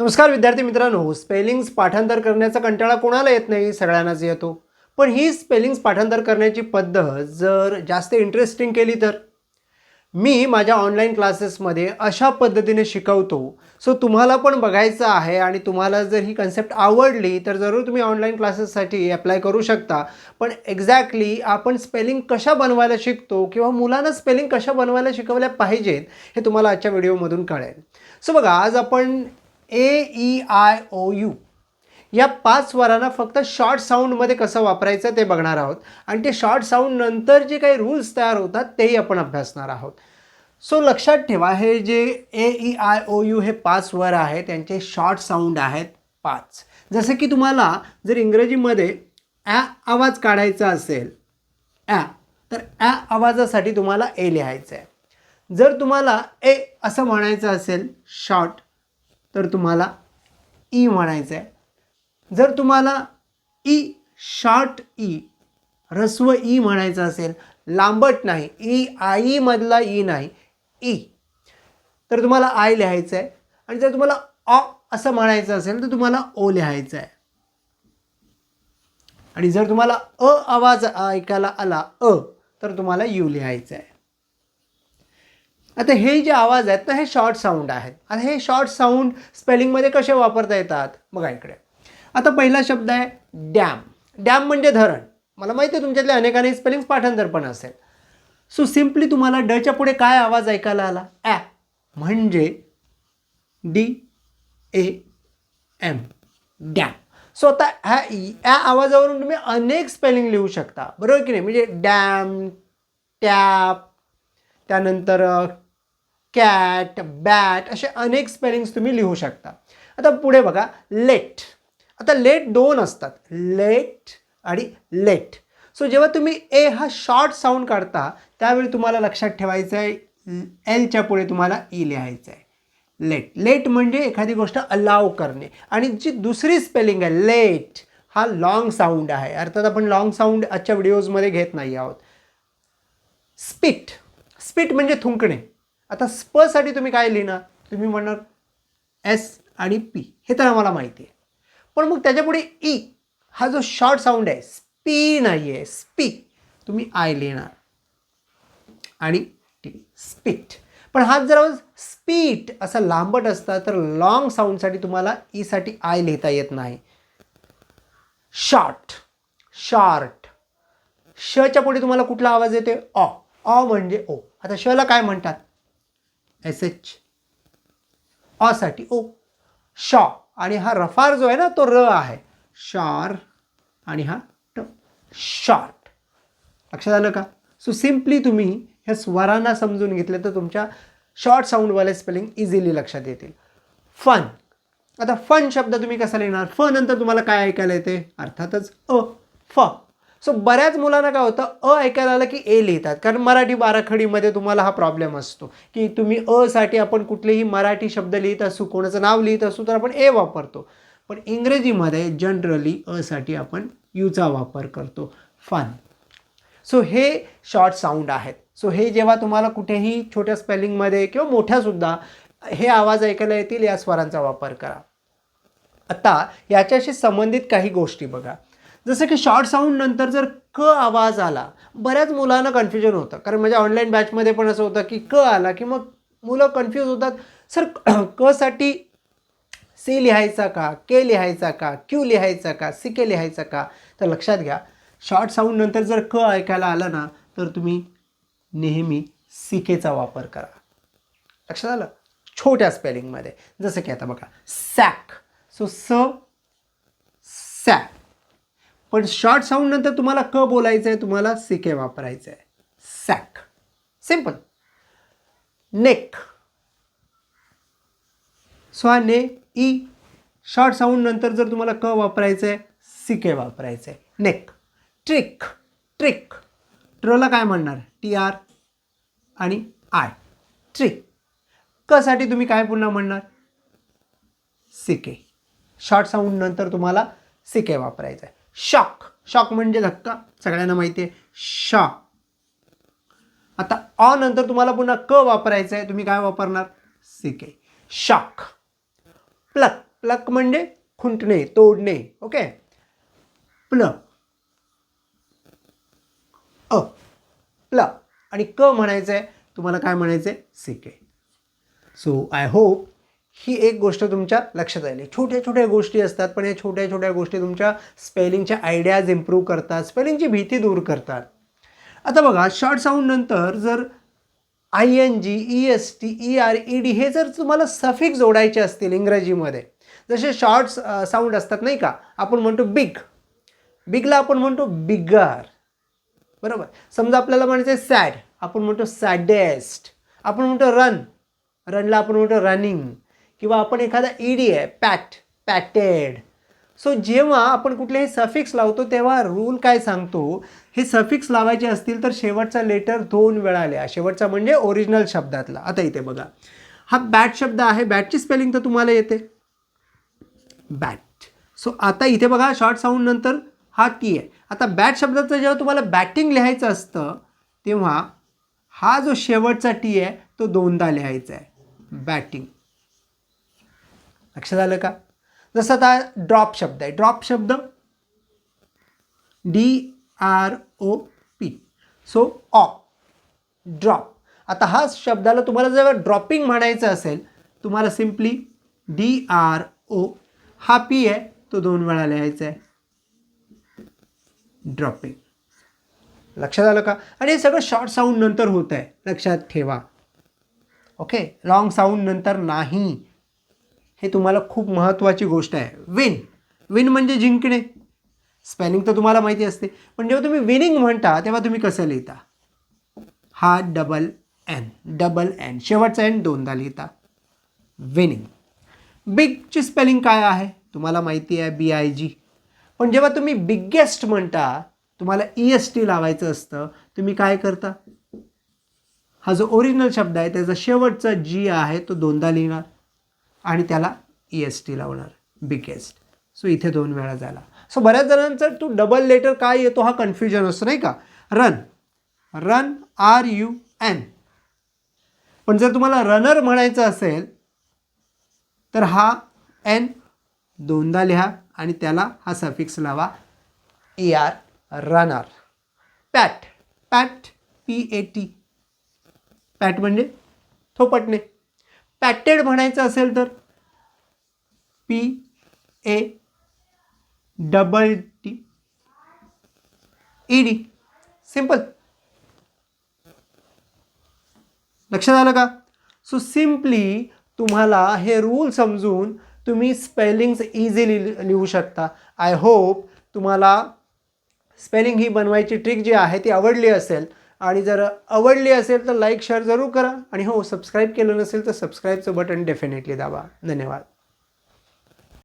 नमस्कार विद्यार्थी मित्रांनो स्पेलिंग्स पाठांतर करण्याचा कंटाळा कोणाला येत नाही? सगळ्यांनाच येतो. पण ही स्पेलिंग्स पाठांतर करण्याची पद्धत जर जास्त इंटरेस्टिंग केली तर? मी माझ्या ऑनलाईन क्लासेसमध्ये अशा पद्धतीने शिकवतो. सो तुम्हाला पण बघायचं आहे आणि तुम्हाला जर ही कन्सेप्ट आवडली तर जरूर तुम्ही ऑनलाईन क्लासेससाठी अप्लाय करू शकता. पण एक्झॅक्टली आपण स्पेलिंग कशा बनवायला शिकतो किंवा मुलांना स्पेलिंग कशा बनवायला शिकवल्या पाहिजेत हे तुम्हाला आजच्या व्हिडिओमधून कळेल. सो बघा आज आपण A E I O U या पाच स्वरांना फक्त शॉर्ट साऊंडमध्ये कसं वापरायचं ते बघणार आहोत. आणि ते शॉर्ट साऊंड नंतर जे काही रूल्स तयार होतात तेही आपण अभ्यासणार आहोत. सो लक्षात ठेवा हे जे A E I O U हे पाच स्वर आहेत त्यांचे शॉर्ट साऊंड आहेत पाच. जसं की तुम्हाला जर इंग्रजीमध्ये ॲ आवाज काढायचा असेल ॲ तर ॲ आवाजासाठी तुम्हाला ए लिहायचं आहे जर तुम्हाला ए असं म्हणायचं असेल शॉर्ट तर तुम्हाला ई म्हणायचं आहे. जर तुम्हाला ई शॉर्ट ई ह्रस्व ई म्हणायचं असेल लांबट नाही ई आईमधला ई नाही ई. तर तुम्हाला आय लिहायचं आहे. आणि जर तुम्हाला ऑ असं म्हणायचं असेल तर तुम्हाला ओ लिहायचं आहे. आणि जर तुम्हाला अ आवाज ऐकायला आला अ तर तुम्हाला यू लिहायचं आहे. आता हे जे आवाज आहेत ना हे शॉर्ट साऊंड आहेत आता हे शॉर्ट साऊंड स्पेलिंगमध्ये कसे वापरता येतात? बघा इकडे. आता पहिला शब्द आहे डॅम. डॅम म्हणजे धरण. मला माहिती आहे तुमच्यातल्या अनेकांनी स्पेलिंग पाठांतर पण असेल. सो सिम्पली तुम्हाला डच्या पुढे काय आवाज ऐकायला आला? ॲ म्हणजे D A M. Dam. So आता ह्या या आवाजावरून तुम्ही अनेक स्पेलिंग लिहू शकता. बरोबर की नाही? म्हणजे डॅम टॅप त्यानंतर कॅट बॅट असे अनेक स्पेलिंग्स तुम्ही लिहू शकता. आता पुढे बघा लेट आता लेट दोन असतात. लेट आणि लेट सो जेव्हा तुम्ही ए हा शॉर्ट साऊंड काढता त्यावेळी तुम्हाला लक्षात ठेवायचं आहे एलच्या पुढे तुम्हाला e ई लिहायचं आहे लेट लेट म्हणजे एखादी गोष्ट अलाव करणे. आणि जी दुसरी स्पेलिंग आहे लेट हा लाँग साऊंड आहे. अर्थात आपण लाँग साऊंड आजच्या व्हिडिओजमध्ये घेत नाही आहोत. स्पिट स्पिट म्हणजे थुंकणे. आता स्पसाठी तुम्ही काय लिहिणार? तुम्ही म्हणणार एस आणि पी. हे तर आम्हाला माहिती आहे. पण मग त्याच्यापुढे ई हा जो शॉर्ट साऊंड आहे स्पी नाही आहे स्पी. तुम्ही आय लिहिणार. आणि टी स्पीट. पण हा जर स्पीट असा लांबट असता तर लॉंग साऊंडसाठी तुम्हाला ईसाठी आय लिहिता येत नाही. Short short. शच्या पुढे तुम्हाला कुठला आवाज येते ऑ ऑ म्हणजे ओ. आता शला काय म्हणतात? एस एच ऑसाठी ओ. शॉ. आणि हा रफार जो आहे ना तो र आहे. शॉर आणि हा ट. शॉर्ट. लक्षात आलं का? सो सिम्पली तुम्ही ह्या स्वरांना समजून घेतलं तर तुमच्या शॉर्ट साऊंडवाले स्पेलिंग इझिली लक्षात येतील. फन. आता फन शब्द तुम्ही कसा लिहिणार फ नंतर तुम्हाला काय ऐकायला येते? अर्थातच अ. फ. सो बऱ्याच मुलांना काय होतं अ ऐकायला आलं की ए लिहितात. कारण मराठी बाराखडीमध्ये तुम्हाला हा प्रॉब्लेम असतो. की तुम्ही अ साठी आपण कुठलेही मराठी शब्द लिहित असू कोणाचं नाव लिहित असू तर आपण ए वापरतो. पण इंग्रजीमध्ये जनरली अ साठी आपण यूचा वापर करतो. फन सो हे शॉर्ट साऊंड आहेत. सो हे जेव्हा तुम्हाला कुठेही छोट्या स्पेलिंगमध्ये किंवा मोठ्यासुद्धा हे आवाज ऐकायला येतील या स्वरांचा वापर करा. आता याच्याशी संबंधित काही गोष्टी बघा. जसं की शॉर्ट साऊंड नंतर जर क आवाज आला बऱ्याच मुलांना कन्फ्युजन होतं. कारण माझ्या ऑनलाईन बॅचमध्ये पण असं होतं की क आला की मग मुलं कन्फ्यूज होतात. सर कसाठी सी लिहायचा का के लिहायचा का क्यू लिहायचा का सी के लिहायचा का? तर लक्षात घ्या शॉर्ट साऊंड नंतर जर क ऐकायला आलं ना तर तुम्ही नेहमी सिकेचा वापर करा. लक्षात आलं? छोट्या स्पेलिंगमध्ये जसं की आता बघा सॅक. सो स सॅक. पण शॉर्ट साऊंड नंतर तुम्हाला क बोलायचं आहे तुम्हाला सिके वापरायचं आहे सॅक सिंपल नेक सो हा ने ई शॉर्ट साऊंड नंतर जर तुम्हाला क वापरायचं आहे सिके वापरायचं आहे नेक ट्रिक ट्रिक ट्रला काय म्हणणार? टी आर आणि आय ट्रिक कसाठी तुम्ही काय पुन्हा म्हणणार? सिके शॉर्ट साऊंड नंतर तुम्हाला सिके वापरायचं आहे शॉक. शॉक म्हणजे धक्का. सगळ्यांना माहिती आहे शॉ आता ऑ नंतर तुम्हाला पुन्हा क वापरायचं आहे तुम्ही काय वापरणार? सिके शॉक. प्लक. प्लक म्हणजे खुंटणे तोडणे. ओके? प्ल अ. प्ल आणि क म्हणायचं आहे तुम्हाला काय म्हणायचं आहे सिके सो आय होप ही एक गोष्ट तुमच्या लक्षात आली छोट्या छोट्या गोष्टी असतात पण या छोट्या छोट्या गोष्टी तुमच्या स्पेलिंगच्या आयडियाज इम्प्रूव्ह करतात स्पेलिंगची भीती दूर करतात. आता बघा शॉर्ट साऊंड नंतर जर I N G E S T E R E D हे जर तुम्हाला सफिक्स जोडायचे असतील इंग्रजीमध्ये जसे शॉर्ट साऊंड असतात नाही का आपण म्हणतो बिग बिगला आपण म्हणतो बिगर बरोबर? समजा आपल्याला म्हणायचं आहे सॅड आपण म्हणतो सॅडेस्ट आपण म्हणतो रन रनला आपण म्हणतो रनिंग किंवा आपण एखादा ईडी आहे पॅट पॅटेड सो जेव्हा आपण कुठलेही सफिक्स लावतो तेव्हा रूल काय सांगतो? हे सफिक्स लावायचे असतील तर शेवटचा लेटर दोन वेळा लिहा. शेवटचा म्हणजे ओरिजिनल शब्दातला. आता इथे बघा. हा बॅट शब्द आहे. बॅटची स्पेलिंग तर तुम्हाला येते. बॅट सो आता इथे बघा शॉर्ट साऊंड नंतर हा टी आहे. आता बॅट शब्दाचं जेव्हा तुम्हाला बॅटिंग लिहायचं असतं तेव्हा हा जो शेवटचा टी आहे तो दोनदा लिहायचा आहे. बॅटिंग लक्षात आलं का? जसं आता ड्रॉप शब्द आहे. ड्रॉप शब्द D R O P so oh drop आता हा शब्दाला तुम्हाला जेव्हा ड्रॉपिंग म्हणायचं असेल तुम्हाला सिम्पली डी आर ओ हा पी आहे तो दोन वेळा लिहायचा आहे. ड्रॉपिंग लक्षात आलं का? आणि हे सगळं शॉर्ट साऊंड नंतर होत आहे लक्षात ठेवा. ओके लॉंग साऊंड नंतर नाही. हे तुम्हाला खूप महत्त्वाची गोष्ट आहे. विन विन म्हणजे जिंकणे. स्पेलिंग तर तुम्हाला माहिती असते. पण जेव्हा तुम्ही विनिंग म्हणता तेव्हा तुम्ही कसं लिहिता? हा डबल एन डबल एन शेवटचा एन दोनदा लिहिता. विनिंग बिगची स्पेलिंग काय आहे? तुम्हाला माहिती आहे बी आय जी पण जेव्हा तुम्ही बिगेस्ट म्हणता तुम्हाला ई एस टी लावायचं असतं तुम्ही काय करता? हा जो ओरिजिनल शब्द आहे त्याचा शेवटचा जी आहे तो दोनदा लिहिणार. आणि त्याला ई एस टी लावणार बिगेस्ट सो इथे दोन वेळा झाला. सो बऱ्याच जणांचा तू डबल लेटर काय येतो हा कन्फ्युजन असतो नाही का? Run run R U N पण जर तुम्हाला रनर म्हणायचं असेल तर हा एन दोनदा लिहा आणि त्याला हा सफिक्स लावा. E R runner pat pat P A T pat म्हणजे थोपटणे. पॅटेड म्हणायचं असेल तर? P A double T E D. Simple लक्षात आलं का? सो सिम्पली तुम्हाला हे रूल समजून तुम्ही स्पेलिंग्स इझिली लिहू शकता. आय होप तुम्हाला स्पेलिंग ही बनवायची ट्रिक जी आहे ती आवडली असेल आणि जर आवडली असेल तर लाईक शेअर जरूर करा. आणि हो सबस्क्राईब केलं नसेल तर सबस्क्राईबचं बटन डेफिनेटली दाबा. धन्यवाद.